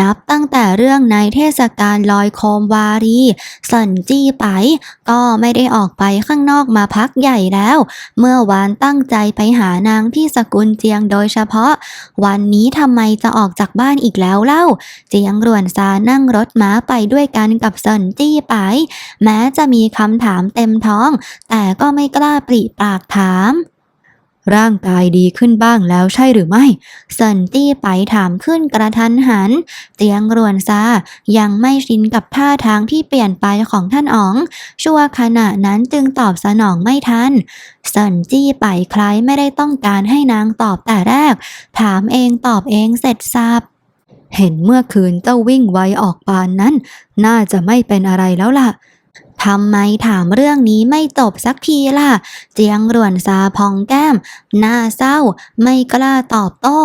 นับตั้งแต่เรื่องในเทศกาลลอยโคมวารีสันจี้ไป ก็ไม่ได้ออกไปข้างนอกมาพักใหญ่แล้ว เมื่อวานตั้งใจไปหานางที่สกุลเจียงโดยเฉพาะ วันนี้ทำไมจะออกจากบ้านอีกแล้วเล่า เจียงรวนซานั่งรถม้าไปด้วยกันกับสันจี้ไป แม้จะมีคำถามเต็มท้อง แต่ก็ไม่กล้าปริปากถาม ร่างกายดีขึ้นบ้างแล้วใช่หรือไม่เซนตี้ไปถามขึ้นกระทันหัน เตียงรวนซายังไม่ชินกับท่าทางที่เปลี่ยนไปของท่านอ๋อง ชั่วขณะนั้นจึงตอบสนองไม่ทันเซนจี้ไปคล้ายไม่ได้ต้องการให้นางตอบแต่แรก ถามเองตอบเองเสร็จสับเห็นเมื่อคืนเจ้าวิ่งไวออกปานนั้น น่าจะไม่เป็นอะไรแล้วล่ะ ทำไมถามเรื่องนี้ไม่จบสักทีล่ะ เจียงรวนซาพองแก้ม หน้าเศร้า ไม่กล้าตอบโต้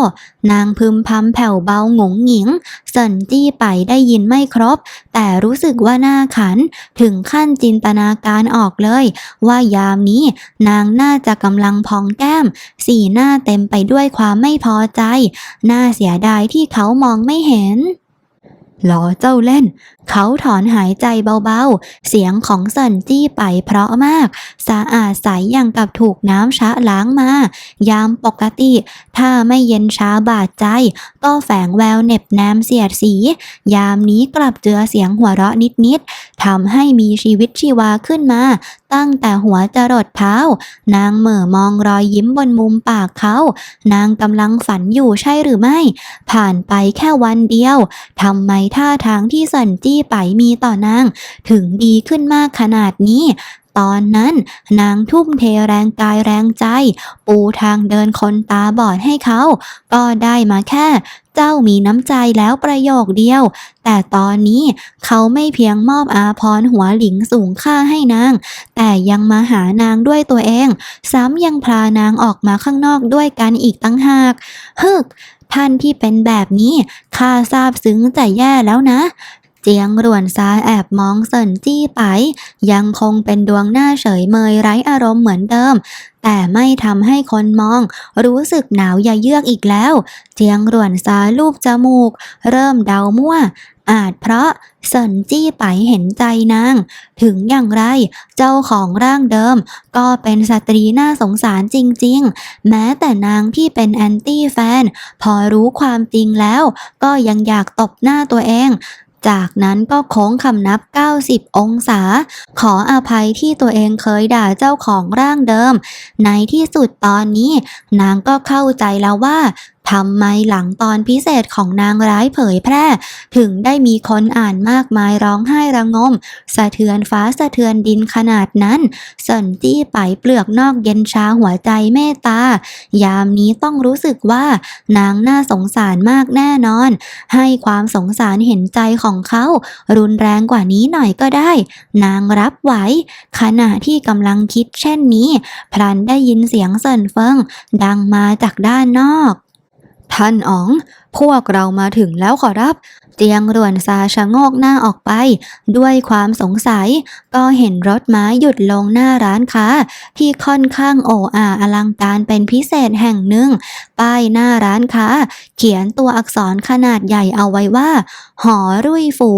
นางพึมพำแผ่วเบาหงงหงิง เสินจี้ไปได้ยินไม่ครบ แต่รู้สึกว่าหน้าขัน ถึงขั้นจินตนาการออกเลย ว่ายามนี้นางน่าจะกำลังพองแก้ม สีหน้าเต็มไปด้วยความไม่พอใจ น่าเสียดายที่เขามองไม่เห็น ล้อเจ้าเล่น เขาถอนหายใจเบาๆ เสียงของเซินจี้ไปเพราะมาก สะอาดใสอย่างกับถูกน้ำชะล้างมา ยามปกติ ถ้าไม่เย็นช้าบาดใจ ก็แฝงแววเหน็บแนมเสียดสี ยามนี้กลับเจือเสียงหัวเราะนิดๆทำให้มีชีวิตชีวาขึ้นมา ตั้งแต่หัวจรดเท้า นางเหม่อมองรอยยิ้มบนมุมปากเขา นางกำลังฝันอยู่ใช่หรือไม่ ผ่านไปแค่วันเดียวทำไมท่าทางที่สันจี้ไปมีต่อนาง ถึงดีขึ้นมากขนาดนี้ ตอนนั้นนางทุ่มเทแรงกายแรงใจ ปูทางเดินคนตาบอดให้เขา ก็ได้มาแค่ เจ้ามีน้ำใจแล้วประโยคเดียว แต่ตอนนี้เขาไม่เพียงมอบอาพรหัวหลิงสูงค่าให้นาง แต่ยังมาหานางด้วยตัวเอง ซ้ำยังพานางออกมาข้างนอกด้วยกันอีกตั้งหากฮึกท่านที่เป็นแบบนี้ข้าทราบซึ้งแต่แย่แล้วนะ เจียงรวนซาแอบมองเซินจี้ไป ยังคงเป็นดวงหน้าเฉยเมยไร้อารมณ์เหมือนเดิม แต่ไม่ทำให้คนมอง รู้สึกหนาวอย่าเยือกอีกแล้ว เจียงรวนซาลูบจมูก เริ่มเดามั่วอาจเพราะเซินจี้ไปเห็นใจนาง ถึงอย่างไร เจ้าของร่างเดิม ก็เป็นสตรีน่าสงสารจริงๆ แม้แต่นางที่เป็นแอนตี้แฟน พอรู้ความจริงแล้ว ก็ยังอยากตบหน้าตัวเอง จากนั้นก็โค้งคำนับ 90 องศา ขออภัยที่ตัวเองเคยด่าเจ้าของร่างเดิม ในที่สุดตอนนี้ นางก็เข้าใจแล้วว่า ทำไมหลังตอนพิเศษของนางร้ายเผยแพร่ ถึงได้มีคนอ่านมากมายร้องไห้ระงม สะเทือนฟ้าสะเทือนดินขนาดนั้นสนจี้ไปเปลือกนอกเย็นชาหัวใจเมตตา ยามนี้ต้องรู้สึกว่า นางน่าสงสารมากแน่นอน ให้ความสงสารเห็นใจของเขา รุนแรงกว่านี้หน่อยก็ได้ นางรับไหว ขณะที่กำลังคิดเช่นนี้ พลันได้ยินเสียงเซินเฟิง ดังมาจากด้านนอก ท่านอ๋อง พวกเรามาถึงแล้วขอรับเจียงรวนซาชะโงกหน้าออกไป ด้วยความสงสัย ก็เห็นรถม้าหยุดลงหน้าร้านค้า ที่ค่อนข้างโอ้อาอลังการเป็นพิเศษแห่งหนึ่ง ป้ายหน้าร้านค้า เขียนตัวอักษรขนาดใหญ่เอาไว้ว่า หอรุ่ยฝู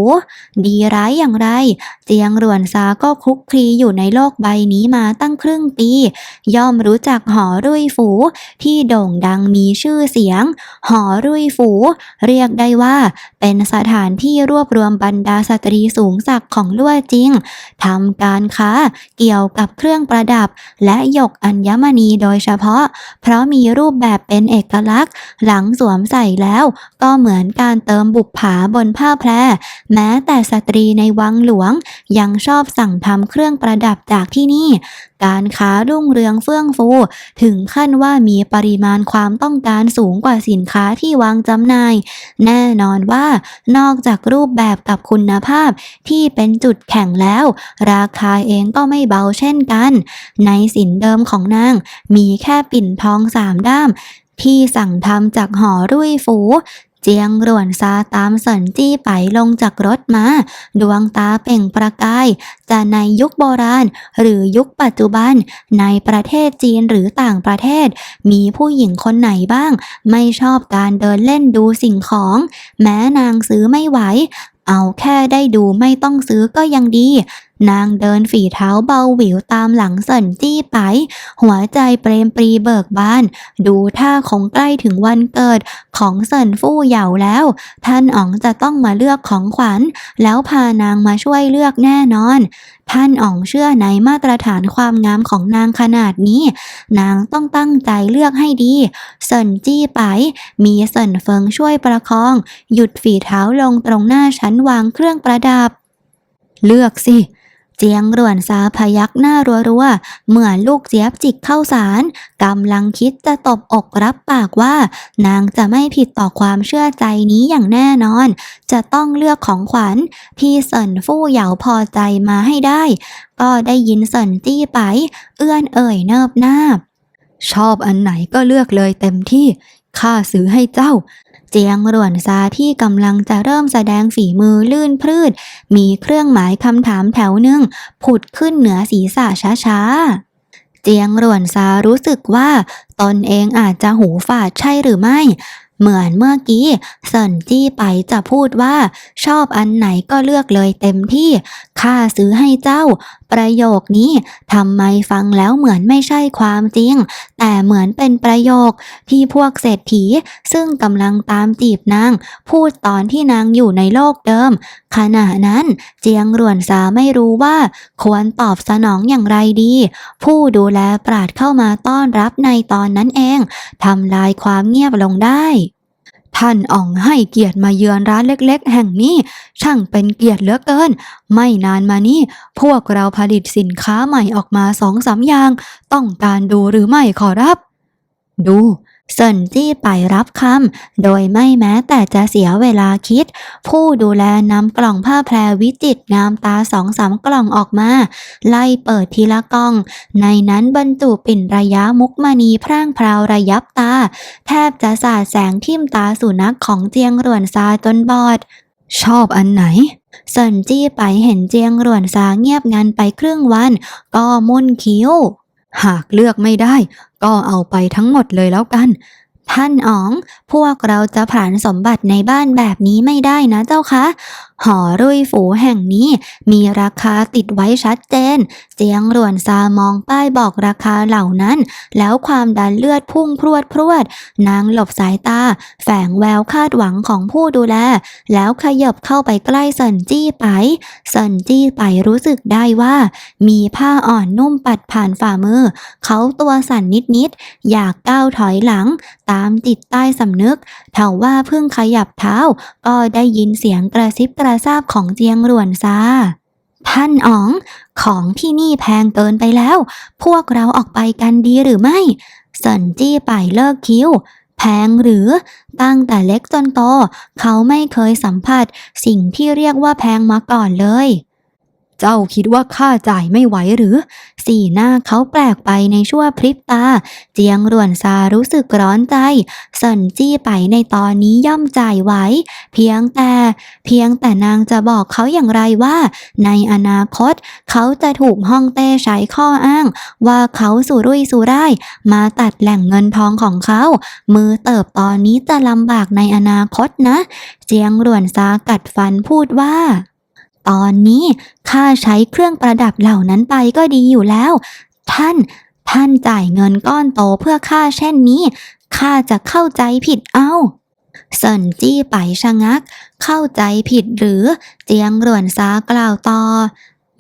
ดีร้ายอย่างไรเจียงรวนซาก็คลุกคลีอยู่ในโลกใบนี้มาตั้งครึ่งปี ย่อมรู้จักหอรุ่ยฝู ที่โด่งดังมีชื่อเสียง หอรุ่ยฝูเรียกได้ว่า เป็นสถานที่รวบรวมบรรดาสตรีสูงศักดิ์ของลั่วจริงทำการค้าเกี่ยวกับเครื่องประดับ และหยกอัญมณีโดยเฉพาะ เพราะมีรูปแบบเป็นเอกลักษณ์ หลังสวมใส่แล้ว ก็เหมือนการเติมบุปผาบนผ้าแพรแม้แต่สตรีในวังหลวงยังชอบสั่งทำเครื่องประดับจากที่นี่การค้ารุ่งเรืองเฟื่องฟู ถึงขั้นว่ามีปริมาณความต้องการสูงกว่าสินค้าที่วางจำหน่าย แน่นอนว่านอกจากรูปแบบกับคุณภาพที่เป็นจุดแข่งแล้ว ราคาเองก็ไม่เบาเช่นกัน ในสินเดิมของนาง มีแค่ปิ่นทองสามด้ามที่สั่งทำจากห่อรุ่ยฟู เจียงรวนซาตามสินจี้ไปลงจากรถมา ดวงตาเป่งประกาย จะในยุคโบราณ หรือยุคปัจจุบัน ในประเทศจีนหรือต่างประเทศ มีผู้หญิงคนไหนบ้าง ไม่ชอบการเดินเล่นดูสิ่งของ แม้นางซื้อไม่ไหวเอาแค่ได้ดูไม่ต้องซื้อก็ยังดี นางเดินฝีเท้าเบาหวิวตามหลังเสินจี้ไป หัวใจเปรมปรีเบิกบาน ดูท่าคงใกล้ถึงวันเกิดของเสินฟู่เหย่าแล้ว ท่านอ๋องจะต้องมาเลือกของขวัญ แล้วพานางมาช่วยเลือกแน่นอน ท่านอ๋องเชื่อในมาตรฐานความงามของนางขนาดนี้ นางต้องตั้งใจเลือกให้ดี เสินจี้ไป มีเสินเฟิงช่วยประคอง หยุดฝีเท้าลงตรงหน้าชั้นวางเครื่องประดับ เลือกสิ เจียงรวนซาพยักหน้ารัวๆ เหมือนลูกเจี๊ยบจิกเข้าสารกำลังคิดจะตบอกรับปากว่า นางจะไม่ผิดต่อความเชื่อใจนี้อย่างแน่นอน จะต้องเลือกของขวัญที่เสินฟู่เหยาพอใจมาให้ได้ ก็ได้ยินเสินจี้ไป เอื้อนเอ่ยเนิบนาบ ชอบอันไหนก็เลือกเลยเต็มที่ข้าซื้อให้เจ้า เจียงร่วนซาที่กำลังจะเริ่มแสดงฝีมือลื่นพรืด มีเครื่องหมายคำถามแถวหนึ่งผุดขึ้นเหนือศีรษะช้าๆเจียงร่วนซารู้สึกว่าตนเองอาจจะหูฝาดใช่หรือไม่ เหมือนเมื่อกี้เซินจี้ไปจะพูดว่า ชอบอันไหนก็เลือกเลยเต็มที่ข้าซื้อให้เจ้า ประโยคนี้ทำไมฟังแล้วเหมือนไม่ใช่ความจริง แต่เหมือนเป็นประโยคที่พวกเศรษฐีซึ่งกำลังตามจีบนาง พูดตอนที่นางอยู่ในโลกเดิม ขณะนั้นเจียงรวนสาไม่รู้ว่า ควรตอบสนองอย่างไรดี ผู้ดูแลปราดเข้ามาต้อนรับในตอนนั้นเองทำลายความเงียบลงได้ ท่านอ่องให้เกียรติมาเยือนร้านเล็กๆ แห่งนี้ ช่างเป็นเกียรติเหลือเกิน ไม่นานมานี้ พวกเราผลิตสินค้าใหม่ออกมาสองสามอย่าง ต้องการดูหรือไม่ขอรับ ดู เซินจี้ไปรับคำโดยไม่แม้แต่จะเสียเวลาคิด ผู้ดูแลนำกล่องผ้าแพรวิจิตรงามตาสองสามกล่องออกมา ไล่เปิดทีละกล่อง ในนั้นบรรจุปิ่นระยะมุกมณีพร่างพราวระยับตา แทบจะสาดแสงทิ่มตาสุนัขของเจียงรวนซาจนบอด ชอบอันไหนเซินจี้ไปเห็นเจียงรวนซาเงียบงันไปครึ่งวัน ก็มุ่นคิ้วหากเลือกไม่ได้ ก็เอาไปทั้งหมดเลยแล้วกัน ท่านอ๋อง พวกเราจะผลานสมบัติในบ้านแบบนี้ไม่ได้นะเจ้าคะหอรุ่ยฝูแห่งนี้มีราคาติดไว้ชัดเจนเจียงรวนซามองป้ายบอกราคาเหล่านั้น แล้วความดันเลือดพุ่งพรวดพรวด นางหลบสายตา แฝงแววคาดหวังของผู้ดูแล แล้วขยับเข้าไปใกล้เซนจี้ไปเซินจี้ไปรู้สึกได้ว่า มีผ้าอ่อนนุ่มปัดผ่านฝ่ามือ เขาตัวสั่นนิดๆ อยากก้าวถอยหลัง ตามจิตใต้สำนึกเท่าว่าเพิ่งขยับเท้า ก็ได้ยินเสียงกระซิบกระระซาบของเจียงรวนซาท่านอ๋อง ของที่นี่แพงเกินไปแล้ว พวกเราออกไปกันดีหรือไม่เซนจี้ไปเลิกคิ้ว แพงหรือ ตั้งแต่เล็กจนโต เขาไม่เคยสัมผัส สิ่งที่เรียกว่าแพงมาก่อนเลย เจ้าคิดว่าข้าจ่ายไม่ไหวหรือ สีหน้าเขาแปลกไปในชั่วพริบตา เจียงรวนซารู้สึกร้อนใจเซินจี้ไปในตอนนี้ย่อมจ่ายไหว เพียงแต่ เพียงแต่นางจะบอกเขาอย่างไรว่า ในอนาคต เขาจะถูกฮ่องเต้ใช้ข้ออ้าง ว่าเขาสุรุ่ยสุร่ายมาตัดแหล่งเงินทองของเขา มือเติบตอนนี้จะลำบากในอนาคตนะ เจียงรวนซากัดฟันพูดว่า ตอนนี้ข้าใช้เครื่องประดับเหล่านั้นไปก็ดีอยู่แล้ว ท่าน ท่านจ่ายเงินก้อนโตเพื่อข้าเช่นนี้ข้าจะเข้าใจผิดเอาเซินจี้ไปชะงัก เข้าใจผิดหรือเจียงรวนซากล่าวต่อ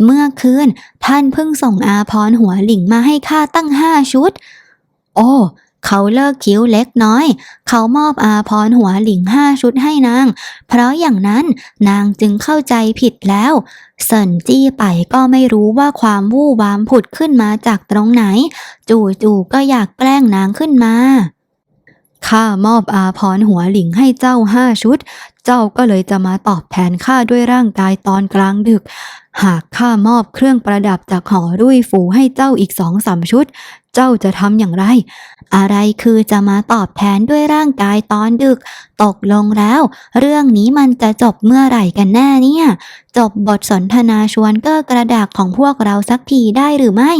เมื่อคืนท่านเพิ่งส่งอาพรหัวหลิงมาให้ข้าตั้งห้าชุด โอ้ เขาเลิกคิ้วเล็กน้อย เขามอบอาพรหัวหลิงห้าชุดให้นาง เพราะอย่างนั้นนางจึงเข้าใจผิดแล้ว เซินจี้ไปก็ไม่รู้ว่าความวู่วามผุดขึ้นมาจากตรงไหน จู่ๆก็อยากแกล้งนางขึ้นมาข้ามอบอาพรหัวหลิงให้เจ้าห้าชุด เจ้าก็เลยจะมาตอบแทนข้าด้วยร่างกายตอนกลางดึก หากข้ามอบเครื่องประดับจากหอรุ่ยฝูให้เจ้าอีกสองสามชุด เจ้าจะทำอย่างไร อะไรคือจะมาตอบแทนด้วยร่างกายตอนดึก ตกลงแล้ว เรื่องนี้มันจะจบเมื่อไหร่กันแน่เนี่ย จบบทสนทนาชวนเก้อกระดากของพวกเราสักทีได้หรือไม่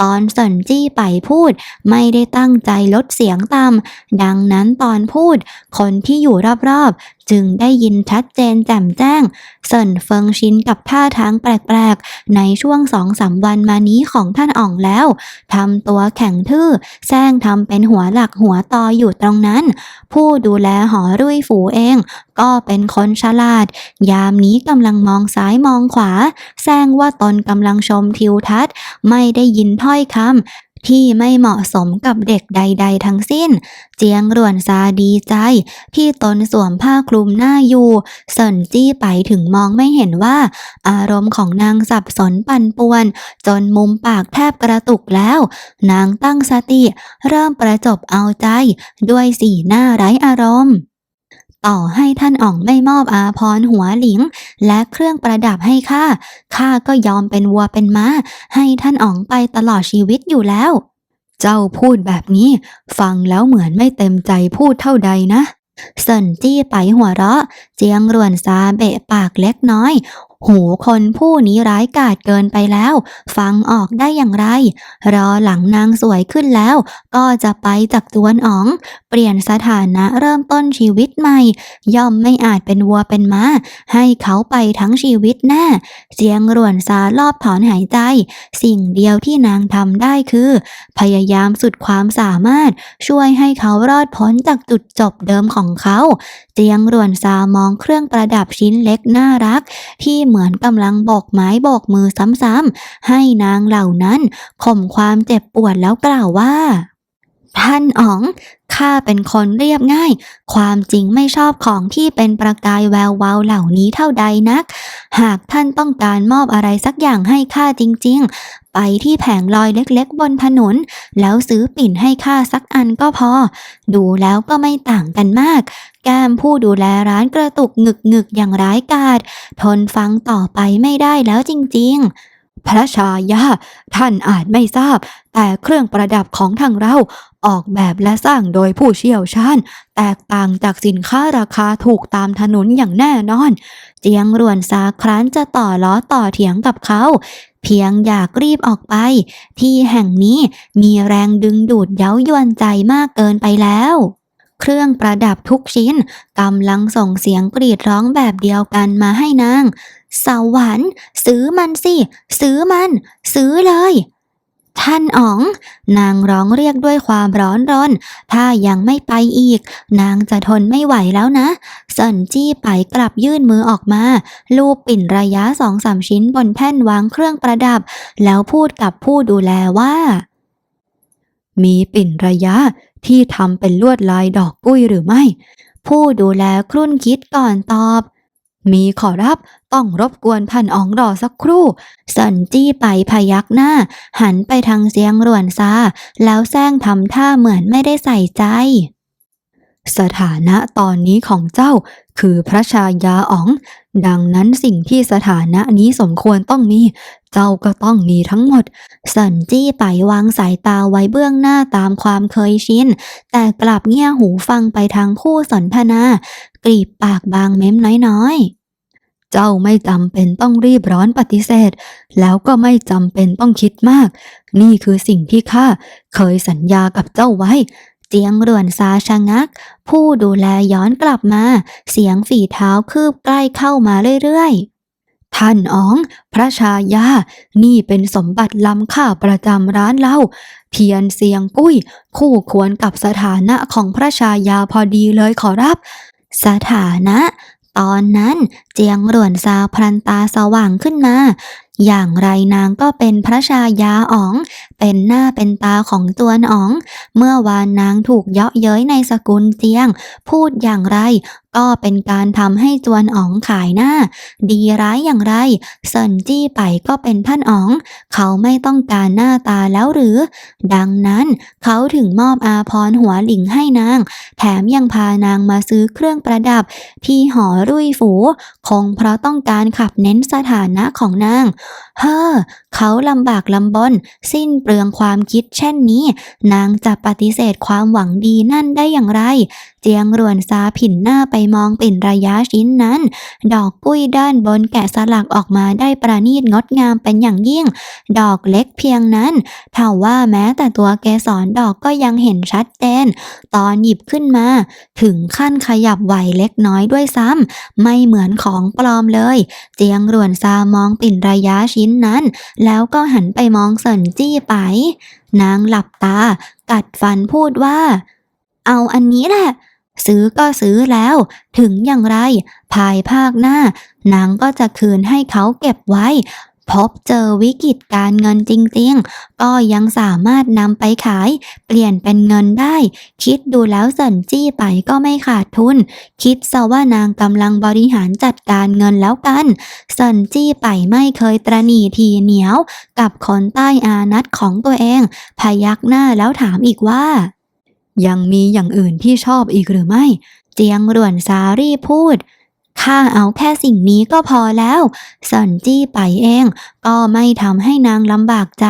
ตอนสนจี้ไปพูด ไม่ได้ตั้งใจลดเสียงต่ำดังนั้นตอนพูด คนที่อยู่รอบๆ จึงได้ยินชัดเจนแจ่มแจ้งเซินเฟิงชินกับท่าทางแปลกๆ ในช่วงสองสามวันมานี้ของท่านอ่องแล้วทำตัวแข็งทื่อแซงทำเป็นหัวหลักหัวตออยู่ตรงนั้น ผู้ดูแลหอรุ่ยฝูเองก็เป็นคนฉลาด ยามนี้กำลังมองซ้ายมองขวา แซงว่าตนกำลังชมทิวทัศน์ ไม่ได้ยินถ้อยคำที่ไม่เหมาะสมกับเด็กใด ๆ ทั้งสิ้น เจียงรวนซาดีใจ ที่ตนสวมผ้าคลุมหน้าอยู่สนจี้ไปถึงมองไม่เห็นว่า อารมณ์ของนางสับสนปั่นป่วน จนมุมปากแทบกระตุกแล้ว นางตั้งสติ เริ่มประจบเอาใจ ด้วยสีหน้าไร้อารมณ์ ต่อให้ท่านอ่องไม่มอบอาพรหัวหลิง และเครื่องประดับให้ข้า ข้าก็ยอมเป็นวัวเป็นม้า ให้ท่านอ๋องไปตลอดชีวิตอยู่แล้ว เจ้าพูดแบบนี้ ฟังแล้วเหมือนไม่เต็มใจพูดเท่าใดนะเซินจี้ไปหัวเราะ เจียงรวนซาเบะปากเล็กน้อย หูคนผู้นี้ร้ายกาจเกินไปแล้ว ฟังออกได้อย่างไร รอหลังนางสวยขึ้นแล้ว ก็จะไปจากจวนอ๋อง เปลี่ยนสถานะเริ่มต้นชีวิตใหม่ ย่อมไม่อาจเป็นวัวเป็นม้า ให้เขาไปทั้งชีวิตแน่เสียงรวนซารอบถอนหายใจ สิ่งเดียวที่นางทำได้คือ พยายามสุดความสามารถ ช่วยให้เขารอดพ้นจากจุดจบเดิมของเขาเจียงรวนซามองเครื่องประดับชิ้นเล็กน่ารัก ที่เหมือนกำลังบอกไม้บอกมือซ้ำๆให้นางเหล่านั้นข่มความเจ็บปวดแล้วกล่าวว่า ท่านอ๋อง ข้าเป็นคนเรียบง่าย ความจริงไม่ชอบของที่เป็นประกายแวววาวเหล่านี้เท่าใดนัก หากท่านต้องการมอบอะไรสักอย่างให้ข้าจริง ๆ ไปที่แผงลอยเล็กๆ บนถนน แล้วซื้อปิ่นให้ข้าสักอันก็พอ ดูแล้วก็ไม่ต่างกันมาก แก้มผู้ดูแลร้านกระตุกงึกงึกๆอย่างร้ายกาจทนฟังต่อไปไม่ได้แล้วจริง ๆ พระชายา ท่านอาจไม่ทราบ แต่เครื่องประดับของทางเราออกแบบและสร้างโดยผู้เชี่ยวชาญ แตกต่างจากสินค้าราคาถูกตามถนนอย่างแน่นอน เจียงรวนซาครั้นจะต่อล้อต่อเถียงกับเขา เพียงอยากรีบออกไป ที่แห่งนี้มีแรงดึงดูดเย้ายวนใจมากเกินไปแล้ว เครื่องประดับทุกชิ้นกำลังส่งเสียงกรีดร้องแบบเดียวกันมาให้นาง สวรรค์ซื้อมันสิ ซื้อมัน ซื้อเลย ท่านอ๋อง นางร้องเรียกด้วยความร้อนรน ถ้ายังไม่ไปอีก นางจะทนไม่ไหวแล้วนะเซนจี้ไปกลับยื่นมือออกมา ลูบปิ่นระยะสองสามชิ้นบนแท่นวางเครื่องประดับ แล้วพูดกับผู้ดูแลว่า มีปิ่นระยะที่ทำเป็นลวดลายดอกกุ้ยหรือไม่ ผู้ดูแลครุ่นคิดก่อนตอบ มีขอรับต้องรบกวนท่านอ๋องรอสักครู่ สันจี้ไปพยักหน้า หันไปทางเสียงรวนซาแล้วแซงทำท่าเหมือนไม่ได้ใส่ใจ สถานะตอนนี้ของเจ้า คือพระชายาอ๋อง ดังนั้นสิ่งที่สถานะนี้สมควรต้องมี เจ้าก็ต้องมีทั้งหมด สันจี้ไปวางสายตาไว้เบื้องหน้าตามความเคยชิน แต่กลับเงี่ยหูฟังไปทางคู่สนทนา กรีบปากบางเม้มน้อยๆเจ้าไม่จำเป็นต้องรีบร้อนปฏิเสธ แล้วก็ไม่จำเป็นต้องคิดมาก นี่คือสิ่งที่ข้าเคยสัญญากับเจ้าไว้ เจียงรวนซาชะงัก ผู้ดูแลย้อนกลับมา เสียงฝีเท้าคืบใกล้เข้ามาเรื่อยๆ ท่านอ๋อง พระชายา นี่เป็นสมบัติล้ำค่าประจำร้านเรา เทียนเสียงกุ้ย คู่ควรกับสถานะของพระชายาพอดีเลยขอรับ สถานะ ตอนนั้นเจียงรวนซาพลันตาสว่างขึ้นมาอย่างไรนางก็เป็นพระชายาอ๋อง เป็นหน้าเป็นตาของตัวอ๋อง เมื่อวานนางถูกเยาะเย้ยในสกุลเจียง พูดอย่างไร ก็เป็นการทำให้จวนอ๋องขายหน้า ดีร้ายอย่างไรเซินจี้ไปก็เป็นท่านอ๋อง เขาไม่ต้องการหน้าตาแล้วหรือ ดังนั้นเขาถึงมอบอาพรหัวหลิงให้นาง แถมยังพานางมาซื้อเครื่องประดับ ที่หอรุ่ยฝู คงเพราะต้องการขับเน้นสถานะของนาง เฮ้อเขาลำบากลำบน สิ้นเปลืองความคิดเช่นนี้ นางจะปฏิเสธความหวังดีนั่นได้อย่างไร เจียงรวนซาผินหน้าไปมองเปิ่นระยะชิ้นนั้น ดอกกุ้ยด้านบนแกะสลักออกมาได้ประณีตงดงามเป็นอย่างยิ่ง ดอกเล็กเพียงนั้นเท่าว่าแม้แต่ตัวเกสรดอกก็ยังเห็นชัดเจน ตอนหยิบขึ้นมา ถึงขั้นขยับไหวเล็กน้อยด้วยซ้ำไม่เหมือนของปลอมเลย เจียงรวนซามองปิ่นระยะชิ้นนั้น แล้วก็หันไปมองเซินจี้ไป นางหลับตา กัดฟันพูดว่า เอาอันนี้แหละ ซื้อก็ซื้อแล้ว ถึงอย่างไร ภายภาคหน้านางก็จะคืนให้เขาเก็บไว้ พบเจอวิกฤตการเงินจริงๆ ก็ยังสามารถนำไปขาย เปลี่ยนเป็นเงินได้ คิดดูแล้วเสินจี้ไปก็ไม่ขาดทุน คิดซะว่านางกำลังบริหารจัดการเงินแล้วกันเซินจี้ไปไม่เคยตระหนี่ทีเหนียว กับคนใต้อานัตของตัวเอง พยักหน้าแล้วถามอีกว่า ยังมีอย่างอื่นที่ชอบอีกหรือไม่ เจียงรวนซารี่พูด ข้าเอาแค่สิ่งนี้ก็พอแล้วเซินจี้ไปเอง ก็ไม่ทำให้นางลำบากใจ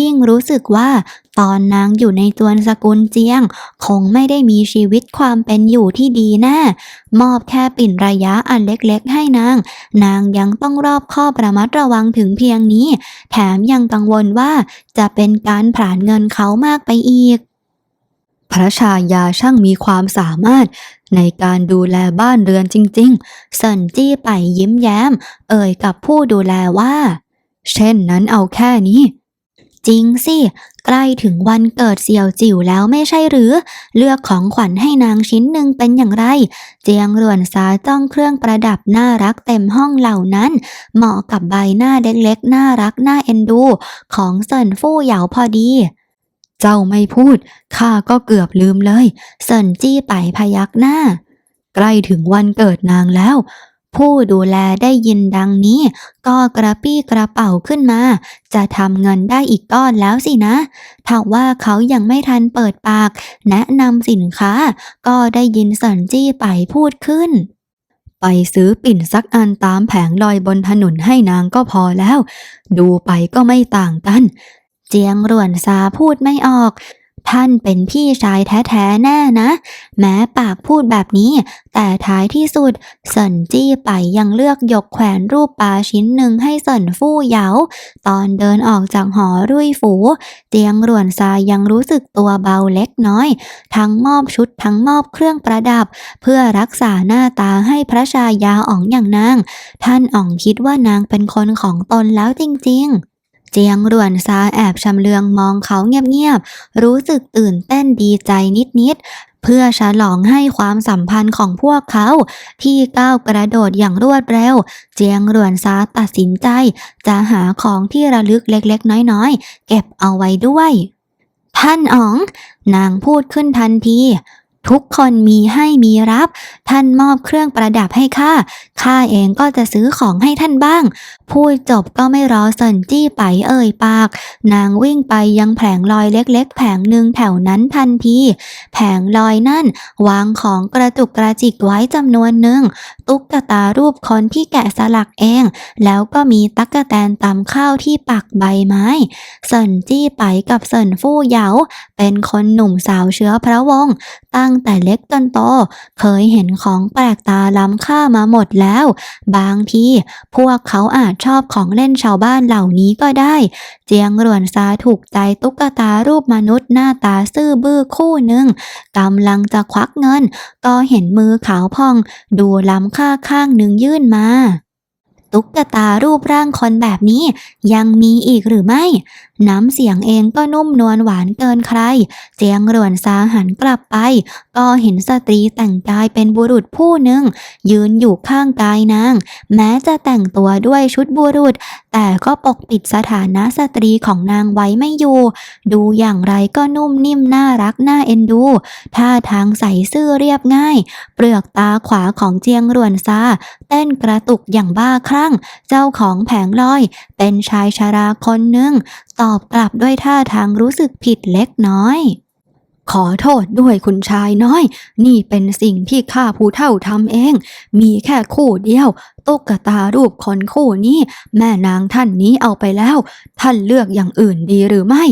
ยิ่งรู้สึกว่า ตอนนางอยู่ในจวนสกุลเจียง คงไม่ได้มีชีวิตความเป็นอยู่ที่ดีแน่มอบแค่ปิ่นระยะอันเล็กๆ ให้นาง นางยังต้องรอบคอบระมัดระวังถึงเพียงนี้ แถมยังกังวลว่าจะเป็นการผลาญเงินเขามากไปอีก พระชายาช่างมีความสามารถในการดูแลบ้านเรือนจริงๆเซนจี้ไปยิ้มแย้ม เอ่ยกับผู้ดูแลว่า เช่นนั้นเอาแค่นี้ จริงสิ ใกล้ถึงวันเกิดเสี่ยวจิ๋วแล้วไม่ใช่หรือ เลือกของขวัญให้นางชิ้นหนึ่งเป็นอย่างไร เจียงรวนซาจ้องเครื่องประดับน่ารักเต็มห้องเหล่านั้น เหมาะกับใบหน้าเล็กๆ น่ารักน่าเอ็นดู ของเซินฟู่เหยาพอดี เจ้าไม่พูด ข้าก็เกือบลืมเลยเซินจี้ไปพยักหน้า ใกล้ถึงวันเกิดนางแล้ว ผู้ดูแลได้ยินดังนี้ ก็กระปี้กระเป๋าขึ้นมา จะทำเงินได้อีกก้อนแล้วสินะถ้าว่าเขายังไม่ทันเปิดปาก แนะนำสินค้า ก็ได้ยินเซินจี้ไปพูดขึ้นไปซื้อปิ่นสักอันตามแผงลอยบนถนนให้นางก็พอแล้ว ดูไปก็ไม่ต่างกัน เจียงรวนซาพูดไม่ออก ท่านเป็นพี่ชายแท้ๆแน่นะ แม้ปากพูดแบบนี้ แต่ท้ายที่สุดเซินจี้ไปยังเลือกยกแขวนรูปปลาชิ้นหนึ่งให้เซินฟู่เหยา ตอนเดินออกจากหอรุ่ยฝู เจียงรวนซายังรู้สึกตัวเบาเล็กน้อย ทั้งมอบชุดทั้งมอบเครื่องประดับ เพื่อรักษาหน้าตาให้พระชายาอ๋องอย่างนาง ท่านอ๋องคิดว่านางเป็นคนของตนแล้วจริงๆ เจียงรวนซาแอบชำเลืองมองเขาเงียบๆ รู้สึกตื่นเต้นดีใจนิดๆเพื่อฉลองให้ความสัมพันธ์ของพวกเขา ที่ก้าวกระโดดอย่างรวดเร็ว เจียงรวนซาตัดสินใจ จะหาของที่ระลึกเล็กๆ น้อยๆ เก็บเอาไว้ด้วย ท่านอ๋อง นางพูดขึ้นทันที ทุกคนมีให้มีรับ ท่านมอบเครื่องประดับให้ข้า ข้าเองก็จะซื้อของให้ท่านบ้าง พูดจบก็ไม่รอเซินจี้ไปเอ่ยปาก นางวิ่งไปยังแผงลอยเล็กๆ แผงหนึ่งแถวนั้นทันที แผงลอยนั่น วางของกระจุกกระจิกไว้จำนวนหนึ่ง ตุ๊กตารูปคนที่แกะสลักเอง แล้วก็มีตั๊กแตนตำข้าวที่ปักใบไม้เซินจี้ไปกับเซินฟู่เหยา เป็นคนหนุ่มสาวเชื้อพระวงศ์ตั้ง้งแต่เล็กจนโต เคยเห็นของแปลกตาล้ำค่ามาหมดแล้ว บางทีพวกเขาอาจชอบของเล่นชาวบ้านเหล่านี้ก็ได้ เจียงรวนซาถูกใจตุ๊กตารูปมนุษย์หน้าตาซื่อบื้อคู่หนึ่งกำลังจะควักเงิน ก็เห็นมือขาวพอง ดูล้ำค่าข้างหนึ่งยื่นมา ตุ๊กตารูปร่างคนแบบนี้ ยังมีอีกหรือไม่ น้ำเสียงเองก็นุ่มนวลหวานเกินใคร เจียงรวนซาหันกลับไปก็เห็นสตรีแต่งกายเป็นบุรุษผู้หนึ่ง ยืนอยู่ข้างกายนาง แม้จะแต่งตัวด้วยชุดบุรุษ แต่ก็ปกปิดสถานะสตรีของนางไว้ไม่อยู่ ดูอย่างไรก็นุ่มนิ่มน่ารักน่าเอ็นดูท่าทางใสซื่อเรียบง่าย เปลือกตาขวาของเจียงรวนซาเต้นกระตุกอย่างบ้าคลั่ง เจ้าของแผงลอย เป็นชายชราคนหนึ่ง ตอบกลับด้วยท่าทางรู้สึกผิดเล็กน้อย ขอโทษด้วยคุณชายน้อย นี่เป็นสิ่งที่ข้าผู้เฒ่าทำเอง มีแค่คู่เดียว ตุ๊กตารูปคนคู่นี้ แม่นางท่านนี้เอาไปแล้ว ท่านเลือกอย่างอื่นดีหรือไม่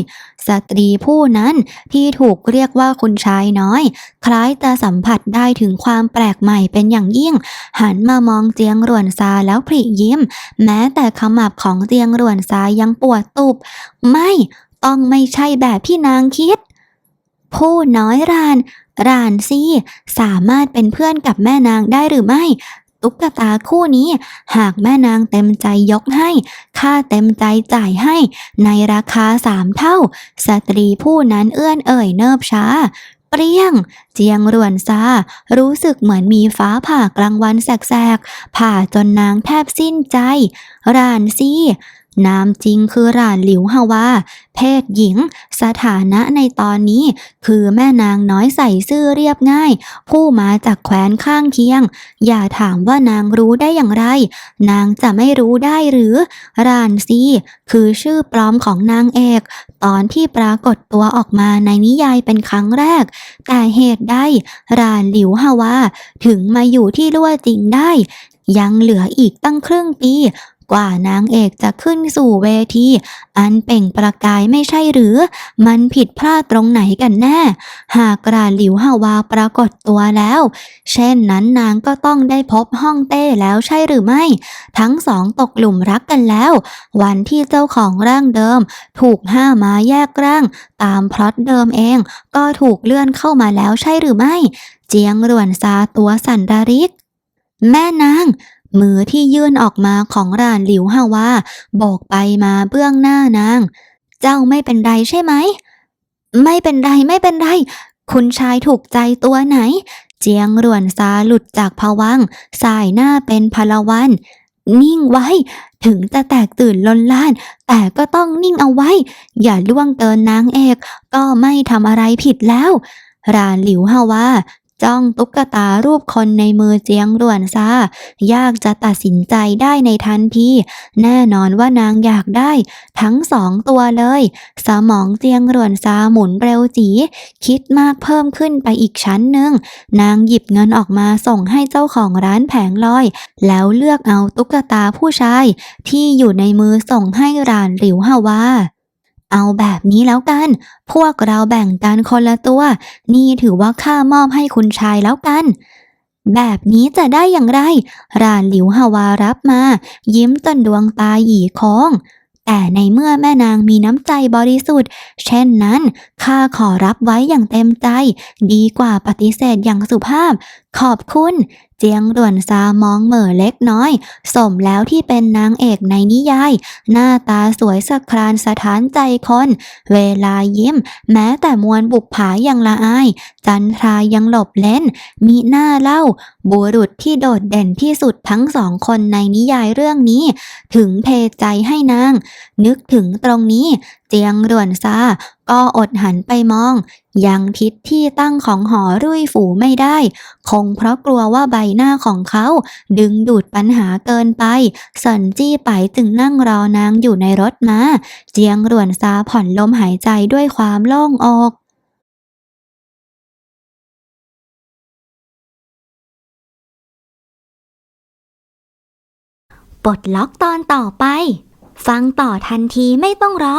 สตรีผู้นั้นที่ถูกเรียกว่าคุณชายน้อย คล้ายจะสัมผัสได้ถึงความแปลกใหม่เป็นอย่างยิ่ง หันมามองเจียงรวนซาแล้วพริยิ้ม แม้แต่ขมับของเจียงรวนซายังปวดตุบ ไม่ ต้องไม่ใช่แบบที่นางคิด ผู้น้อยราน รานซี่สามารถเป็นเพื่อนกับแม่นางได้หรือไม่ ตุ๊กตาคู่นี้ หากแม่นางเต็มใจยกให้ ข้าเต็มใจจ่ายให้ ในราคาสามเท่า สตรีผู้นั้นเอื้อนเอ่ยเนิบช้า เปรี้ยง เจียงรวนซา รู้สึกเหมือนมีฟ้าผ่ากลางวันแสกๆ ผ่าจนนางแทบสิ้นใจ รานซี่ นามจริงคือรานหลิวฮาวา เพศหญิง สถานะในตอนนี้ คือแม่นางน้อยใส่ซื่อเรียบง่าย ผู้มาจากแคว้นข้างเคียง อย่าถามว่านางรู้ได้อย่างไร นางจะไม่รู้ได้หรือรานซีคือชื่อปลอมของนางเอก ตอนที่ปรากฏตัวออกมาในนิยายเป็นครั้งแรก แต่เหตุใดรานหลิวฮาวา ถึงมาอยู่ที่ลั่วจริงได้ยังเหลืออีกตั้งครึ่งปี กว่านางเอกจะขึ้นสู่เวที อันเป่งประกายไม่ใช่หรือ มันผิดพลาดตรงไหนกันแน่ หากราหลิวฮาวาปรากฏตัวแล้ว เช่นนั้นนางก็ต้องได้พบฮ่องเต้แล้วใช่หรือไม่ ทั้งสองตกหลุมรักกันแล้ว วันที่เจ้าของร่างเดิม ถูกห้ามาแยกร่าง ตามพล็อตเดิมเอง ก็ถูกเลื่อนเข้ามาแล้วใช่หรือไม่ เจียงรวนซาตัวสันระริก แม่นาง มือที่ยื่นออกมาของรานหลิวฮาวาโบกไปมาเบื้องหน้านาง เจ้าไม่เป็นไรใช่ไหม ไม่เป็นไรไม่เป็นไร คุณชายถูกใจตัวไหน เจียงรวนซาหลุดจากภวังสายหน้าเป็นพลวัน นิ่งไว้ ถึงจะแตกตื่นลนล้าน แต่ก็ต้องนิ่งเอาไว้ อย่าล่วงเกินนางเอก ก็ไม่ทำอะไรผิดแล้วรานหลิวฮาวา จ้องตุ๊กตารูปคนในมือเจียงรวนซายากจะตัดสินใจได้ในทันที แน่นอนว่านางอยากได้ ทั้งสองตัวเลย สมองเจียงรวนซาหมุนเร็วจี คิดมากเพิ่มขึ้นไปอีกชั้นหนึ่ง นางหยิบเงินออกมาส่งให้เจ้าของร้านแผงลอย แล้วเลือกเอาตุ๊กตาผู้ชาย ที่อยู่ในมือส่งให้รานหลิวฮาวา เอาแบบนี้แล้วกัน พวกเราแบ่งกันคนละตัว นี่ถือว่าข้ามอบให้คุณชายแล้วกัน แบบนี้จะได้อย่างไร รานหลิวฮาวารับมา ยิ้มจนดวงตาหยีค้งแต่ในเมื่อแม่นางมีน้ำใจบริสุทธิ์ เช่นนั้น ข้าขอรับไว้อย่างเต็มใจ ดีกว่าปฏิเสธอย่างสุภาพขอบคุณ เจียงด่วนซามองเหม่อเล็กน้อย สมแล้วที่เป็นนางเอกในนิยาย หน้าตาสวยสะครานสถานใจคน เวลายิ้ม แม้แต่มวลบุกผายังละอาย จันทรายังหลบเล่น มีหน้าเล่า บุรุษที่โดดเด่นที่สุดทั้งสองคนในนิยายเรื่องนี้ ถึงเทใจให้นาง นึกถึงตรงนี้ เจียงรวนซาก็อดหันไปมอง ยังทิศที่ตั้งของหอรุ่ยฝูไม่ได้ คงเพราะกลัวว่าใบหน้าของเขา ดึงดูดปัญหาเกินไปสันจี้ไปจึงนั่งรอนางอยู่ในรถมา เจียงรวนซาผ่อนลมหายใจด้วยความโล่งอกปลดล็อกตอนต่อไป ฟังต่อทันทีไม่ต้องรอ